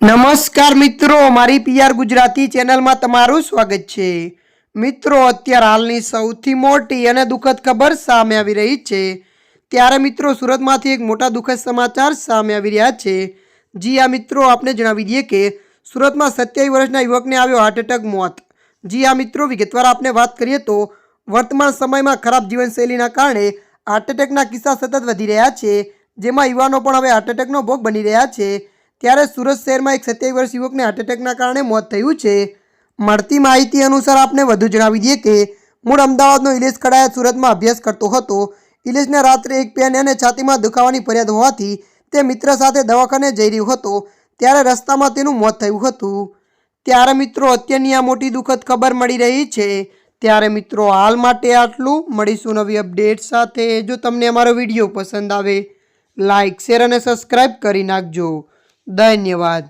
નમસ્કાર મિત્રો, મારી પીઆર ગુજરાતી ચેનલમાં તમારું સ્વાગત છે. મિત્રો, અત્યારે હાલની સૌથી મોટી અને દુઃખદ ખબર સામે આવી રહી છે. ત્યારે મિત્રો, સુરતમાંથી એક મોટા દુઃખદ સમાચાર સામે આવી રહ્યા છે. જી આ મિત્રો, આપને જણાવી દઈએ કે સુરતમાં સત્યાવીસ વર્ષના યુવકને આવ્યો હાર્ટ એટેક મોત. જી આ મિત્રો, વિગતવાર આપને વાત કરીએ તો વર્તમાન સમયમાં ખરાબ જીવનશૈલીના કારણે હાર્ટ એટેકના કિસ્સા સતત વધી રહ્યા છે. જેમાં યુવાનો પણ હવે હાર્ટ એટેકનો ભોગ બની રહ્યા છે. ત્યારે સુરત શહેરમાં એક સત્યાવીસ વર્ષ યુવકને હાર્ટ એટેકના કારણે મોત થયું છે. મળતી માહિતી અનુસાર આપને વધુ જણાવી દઈએ કે મૂળ અમદાવાદનો ઇલેશ કડાયા સુરતમાં અભ્યાસ કરતો હતો. ઇલેશને રાત્રે એક પેન અને છાતીમાં દુખાવાની ફરિયાદ હોવાથી તે મિત્ર સાથે દવાખાને જઈ રહ્યો હતો, ત્યારે રસ્તામાં તેનું મોત થયું હતું. ત્યારે મિત્રો, અત્યારની આ મોટી દુઃખદ ખબર મળી રહી છે. ત્યારે મિત્રો, હાલ માટે આટલું. મળીશું નવી અપડેટ સાથે. જો તમને અમારો વીડિયો પસંદ આવે લાઇક શેર અને સબસ્ક્રાઈબ કરી નાખજો. धन्यवाद